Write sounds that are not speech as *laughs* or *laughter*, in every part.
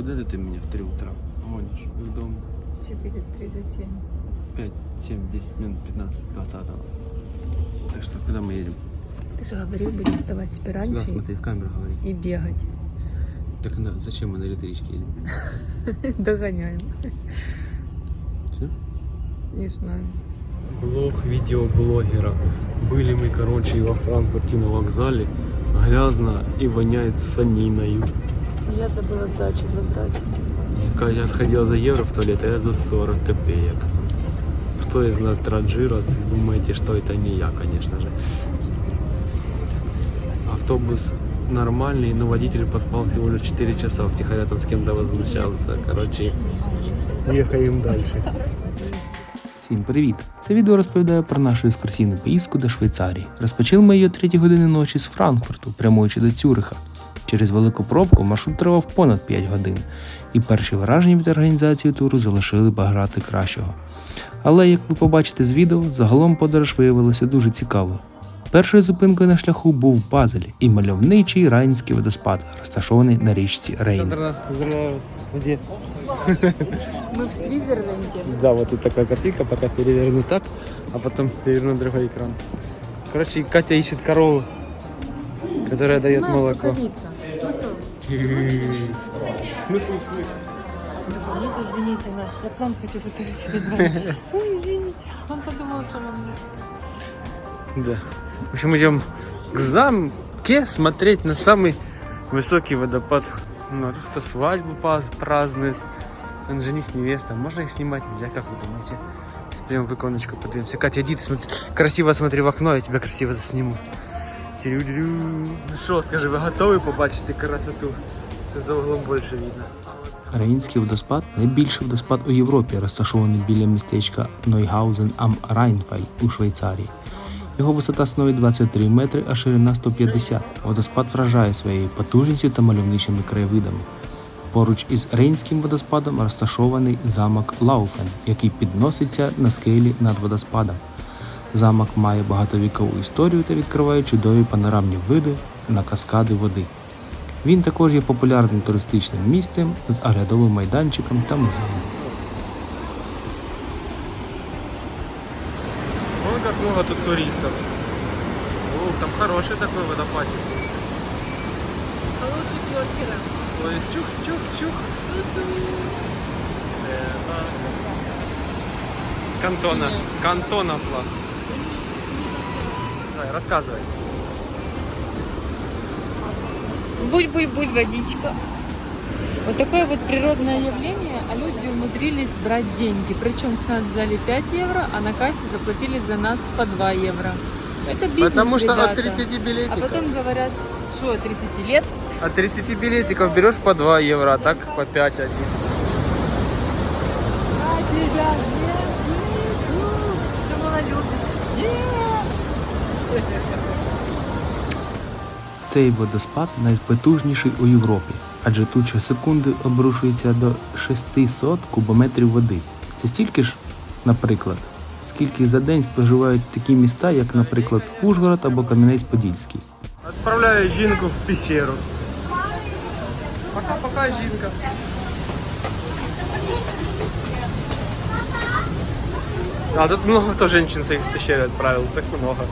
куда это ты меня в 3 утра гонишь? Из дома. 4.37. 5, 7, 10 минут, 15, 20 Так что, куда мы едем? Ты же говорил, будем вставать тебе Сюда раньше смотри, в камеру говори. и бегать. Так на- зачем мы на электричке едем? *laughs* Догоняем. Все? Не знаю. Блог видеоблогера. Были мы, короче, во Франкфурте на вокзале. Грязно и воняет саниною. Я забыла сдачу забрать. Катя сходила за евро в туалет, а я за 40 копеек. Кто из нас транжирот, думаете, что это не я, конечно же. Автобус нормальный, но водитель поспал всего лишь 4 часа, втихаря там с кем-то возмущался. Короче, ехаем дальше. Всім привіт! Це відео розповідає про нашу екскурсійну поїздку до Швейцарії. Розпочали ми її о 3 години ночі з Франкфурту, прямуючи до Цюриха. Через велику пробку маршрут тривав понад 5 годин, і перші враження від організації туру залишили бажати кращого. Але, як ви побачите з відео, загалом подорож виявилася дуже цікавою. Першою зупинкою на шляху був Базель і мальовничий Райнський водоспад, розташований на річці Рейн. Где? *laughs* Мы в Свизерленде. Да, вот тут такая картинка, пока переверну так, а потом переверну другой экран. Короче, Катя ищет корову, которая дает молоко. что? *laughs* Смысл? В смысле? Да, Нет, извините, на- я план хочу сфотографировать. *laughs* Ой, извините, он подумал, что он... Да. В общем, идем к замке смотреть на самый высокий водопад. Ну, кто свадьбу празднует. Он жених, невеста. Можно их снимать? Нельзя, как вы думаете? Прямо в иконочку подивимся. Катя, иди, ты смотри, красиво смотри в окно, я тебя красиво засниму. Ну что, скажи, вы готовы побачити красоту? Тут за углом больше видно. Рейнський водоспад найбільший водоспад у Європі, розташований біля містечка Нойгаузен ам Райнфель у Швейцарії. Його висота становить 23 метри, а ширина 150. Водоспад вражає своєю потужністю та мальовничими краєвидами. Поруч із Рейнським водоспадом розташований замок Лауфен, який підноситься на скелі над водоспадом. Замок має багатовікову історію та відкриває чудові панорамні види на каскади води. Він також є популярним туристичним місцем з оглядовим майданчиком та музеєм. Вон как много тут туристов. О, там хороший такой водопадик. Лучше квартира. То есть чух-чух-чух. Кантона. Кантона флаг. Давай, рассказывай. Будь-будь-будь, водичка. Вот такое вот природное явление, а люди умудрились брать деньги. Причем с нас взяли 5 евро, а на кассе заплатили за нас по 2 евро. Это бизнес, Потому что от ребята. 30 А билетиков. потом говорят, что 30 лет, От 30 билетиков берешь по 2 евро, а так по 5 один. а Цей водоспад найпотужніший у Європі, адже тут щосекунди обрушується до 600 кубометрів води. Це стільки ж, наприклад, скільки за день споживають такі міста, як, наприклад, Ужгород або Кам'янець-Подільський. Отправляю Жинку в пещеру. Пока-пока, Жинка. А тут кто женщин своих в пещере отправил, так много.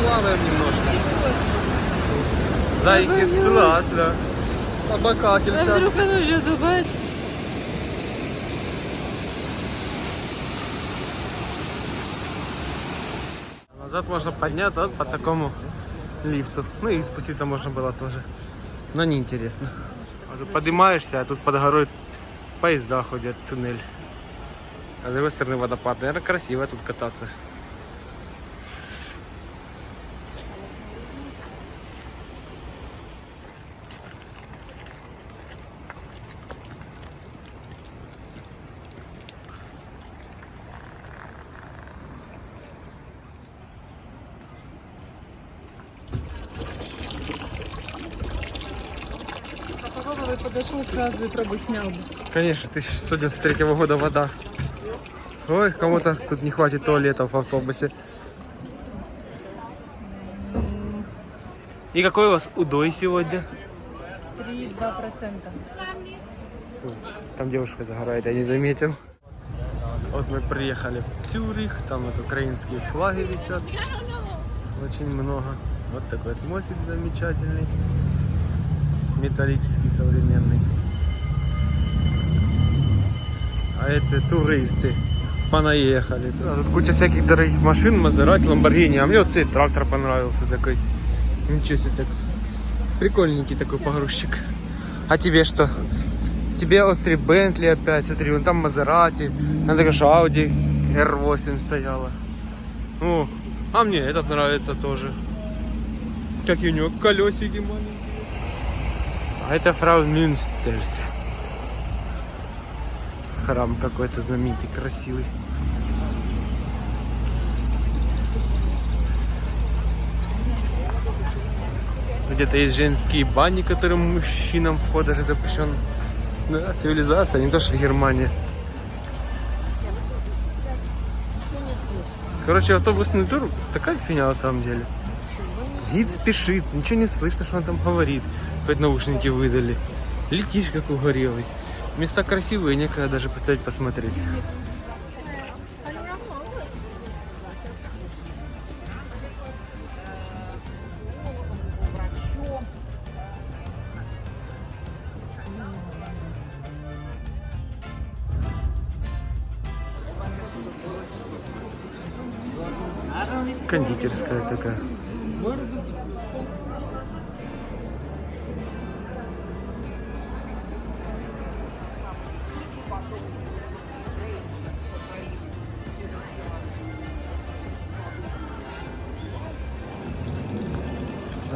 Поплаваем немножко. Зайки, классно. А Обокательца. вдруг он уже думает, Назад можно подняться вот по такому лифту. Ну и спуститься можно было тоже. Но неинтересно. А тут поднимаешься, а тут под горой поезда ходят, туннель. А с другой стороны водопад. Наверное, красиво тут кататься. Подошел сразу и пробу снял бы. Конечно, 1193 года вода. Ой, кому-то тут не хватит туалетов в автобусе. И какой у вас удой сегодня? 3-2%. Там девушка загорает, я не заметил. Вот мы приехали в Цюрих, там вот украинские флаги висят. Очень много. Вот такой вот мостик замечательный. Металлический, современный. А это туристы понаехали. Да, тут куча всяких дорогих машин, Мазерати, Ламборгини. А мне вот цей трактор понравился такой. Ничего себе так. Прикольненький такой погрузчик. А тебе что? Тебе острый Бентли опять, смотри, вон там Мазерати, там такая же Audi R8 стояла. О, а мне этот нравится тоже. Какие у него колесики маленькие. Это Фрау Мюнстерс. Храм какой-то знаменитый, красивый. Где-то есть женские бани, которым мужчинам вход даже запрещен. Да, цивилизация, не то что Германия. Короче, автобусный тур такая фигня на самом деле. Гид спешит, ничего не слышно, что он там говорит. Хоть наушники выдали. Летишь как угорелый. Места красивые, некогда даже поставить посмотреть. Кондитерская такая.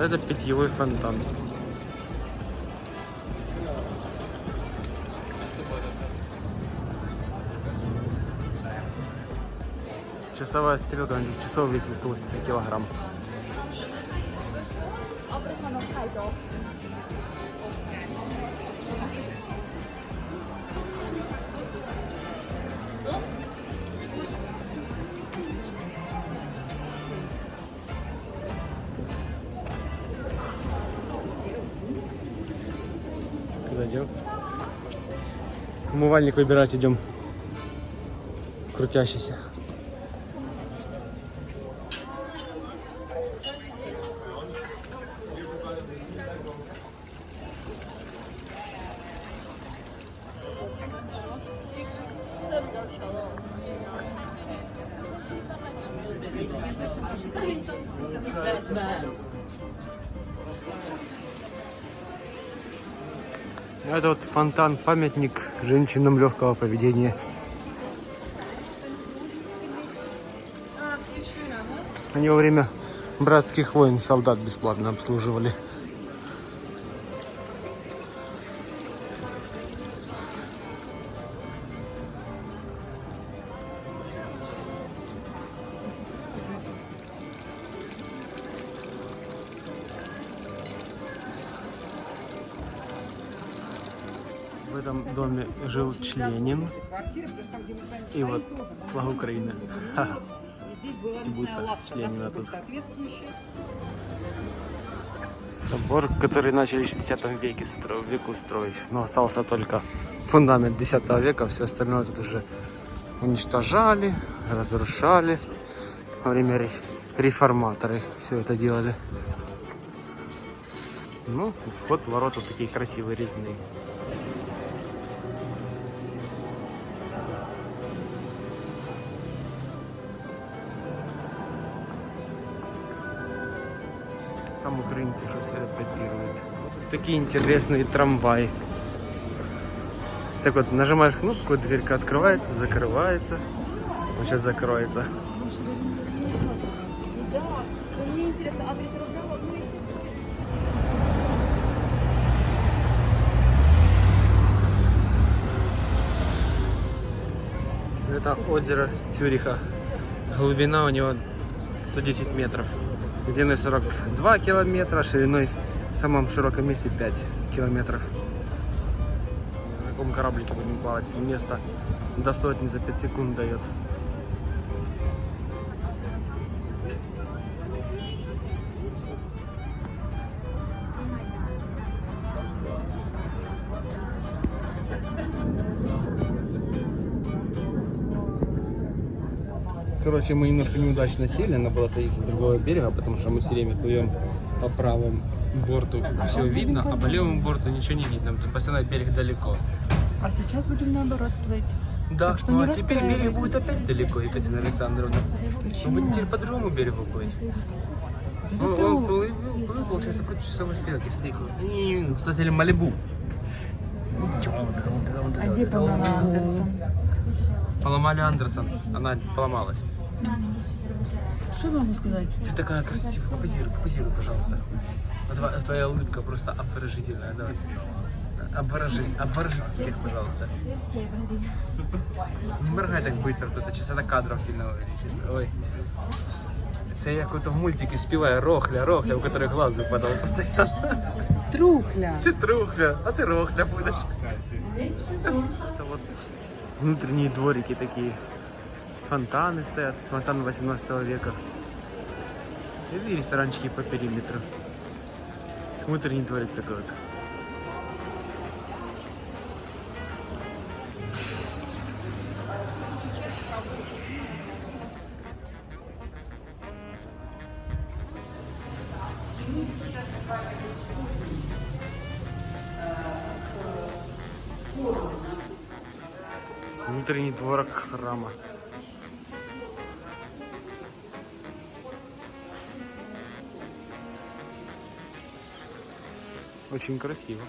Это питьевой фонтан. Часовая стрелка на 10 часов весит 180 килограмм. Умывальник выбирать идем. Крутящийся. Это вот фонтан, памятник женщинам легкого поведения. Они во время братских войн солдат бесплатно обслуживали. Доме жил Членин. И вот флаг Украины. Стебутся с Ленина тут. Собор, который начали в 10 веке веку строить. Но остался только фундамент 10 века. Все остальное тут уже уничтожали, разрушали. Во время ре- реформаторы все это делали. Ну, вход ворота такие красивые резные. Все копируют. Вот такие интересные трамваи. Так вот, нажимаешь кнопку, дверька открывается, закрывается. Вот сейчас закроется. Это озеро Цюриха. Глубина у него 110 метров длиной 42 километра, шириной в самом широком месте 5 километров. На каком кораблике будем плавать. Место до сотни за 5 секунд дает. Короче, мы немножко неудачно сели, надо было садиться с другого берега, потому что мы все время плывем по правому борту, все видно, а по левому борту ничего не видно, тут постоянно берег далеко. А сейчас будем наоборот плыть. Да, Так что ну а теперь берег будет опять далеко, Екатерина Александровна. Мы будем теперь по другому берегу плыть. Ну, Он, он плыл, плыл, получается, против часовой стрелки. Смотри, какой- Кстати, Малибу. А где Памела Андерсон? Поломали Андерсон, она поломалась. Что я могу сказать? Ты такая красивая, попозируй, попозируй, пожалуйста. А тва- Твоя улыбка просто обворожительная, давай. Обворожи, обворожи всех, пожалуйста. Не моргай так быстро, тут сейчас это кадров сильно увеличится. Ой. Це як ото в мультике співає Рохля, Рохля, у которой глаз випадав постійно. Трухля. Чи Трухля, а ти Рохля будеш. Это вот внутренние дворики такие. Фонтаны стоят, фонтаны 18 века. И ресторанчики по периметру. Внутренний дворик такой вот. Внутренний дворик храма. Очень красиво.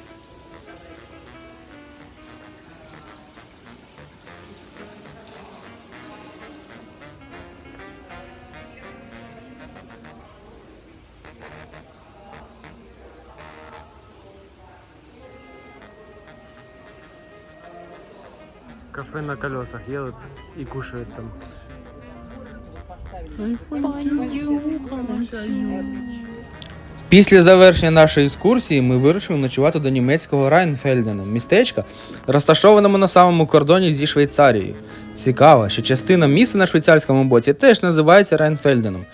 Кафе на колесах едут и кушают там. Після завершення нашої екскурсії ми вирішили ночувати до німецького Райнфельдена, містечка, розташованому на самому кордоні зі Швейцарією. Цікаво, що частина міста на швейцарському боці теж називається Райнфельденом.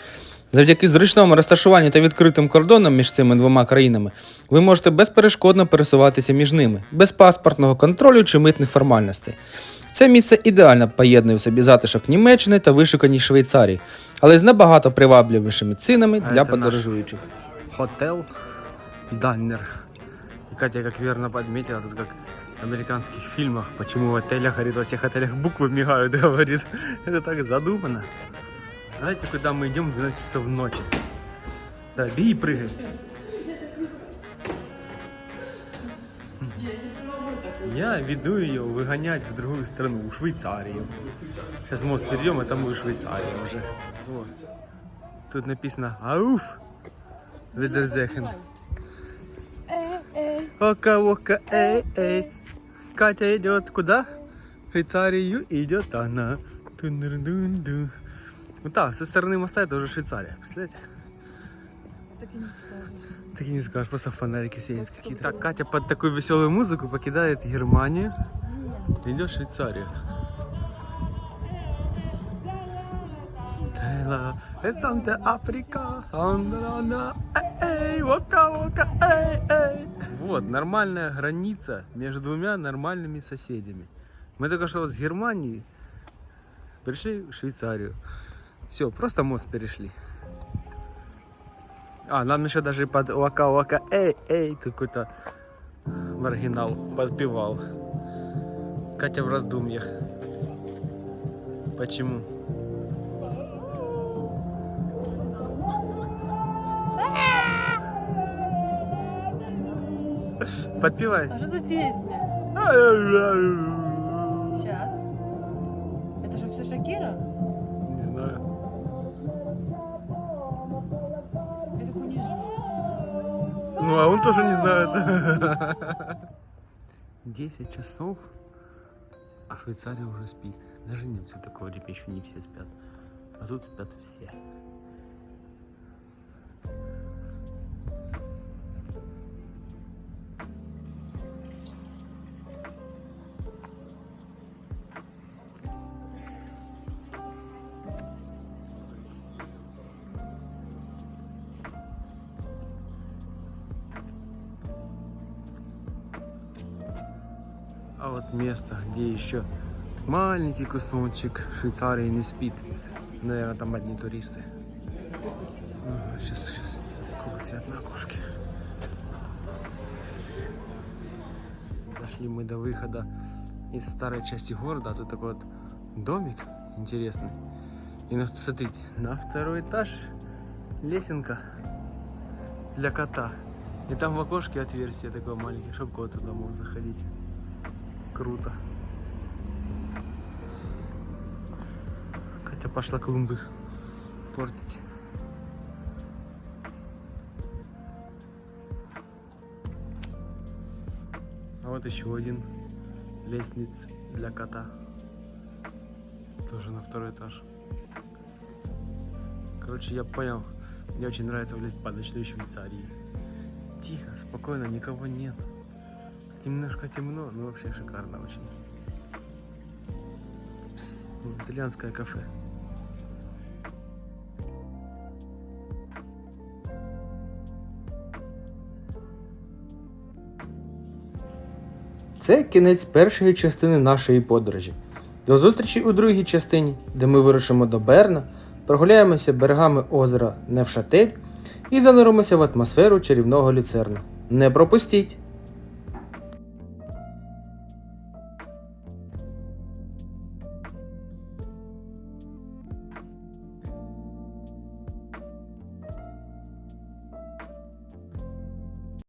Завдяки зручному розташуванню та відкритим кордонам між цими двома країнами ви можете безперешкодно пересуватися між ними, без паспортного контролю чи митних формальностей. Це місце ідеально поєднує в собі затишок Німеччини та вишуканість Швейцарії, але з набагато привабливішими цінами для подорожуючих. Даннер. И Катя, как верно подметила, тут как в американских фильмах, почему в отелях, говорит, во всех отелях буквы мигают, *laughs* говорит. Это так задумано. Знаете, куда мы идем в 12 часов ночи? Да, беги, прыгай. Я веду ее выгонять в другую страну, в Швейцарию. Сейчас мост перейдем, а там будет Швейцария уже. Вот. Тут написано «Ауф!» Видерзехен. Ока, ока, эй, эй. Катя идет куда? В Швейцарию идет она. Тун-дун-дун-дун. Вот так, со стороны моста это уже Швейцария. Представляете? Так и не скажешь. Так и не скажешь, просто фонарики светят какие-то. Так, Катя под такую веселую музыку покидает Германию. Идет в Швейцарию. Эй, эй. Вот, нормальная граница между двумя нормальными соседями. Мы только что с Германии пришли в Швейцарию. Все, просто мост перешли. А, нам еще даже под Вака Вака Эй Эй какой-то маргинал подпевал. Катя в раздумьях. Почему? *laughs* Подпевай. А что за песня? Сейчас. Это же все Шакира? Не знаю. Я такой не знаю. Ну, а он тоже не знает. *laughs* 10 часов, а Швейцария уже спит. Даже немцы такого время еще не все спят. А тут спят все. Где еще маленький кусочек Швейцарии не спит. Наверное, там одни туристы. Ага, сейчас, сейчас. Сколько сидят на окошке. Дошли мы до выхода из старой части города. А тут такой вот домик интересный. И на, смотрите, на второй этаж лесенка для кота. И там в окошке отверстие такое маленькое, чтобы кот туда мог заходить. Круто. Катя пошла клумбы портить. А вот еще один лестниц для кота. Тоже на второй этаж. Короче, я понял. Мне очень нравится гулять по ночной Швейцарии. Тихо, спокойно, никого нет. Немножко темно, но вообще шикарно очень. Итальянское кафе. Це кінець першої частини нашої подорожі. До зустрічі у другій частині, де ми вирушимо до Берна, прогуляємося берегами озера Невшатель і зануримося в атмосферу чарівного люцерна. Не пропустіть!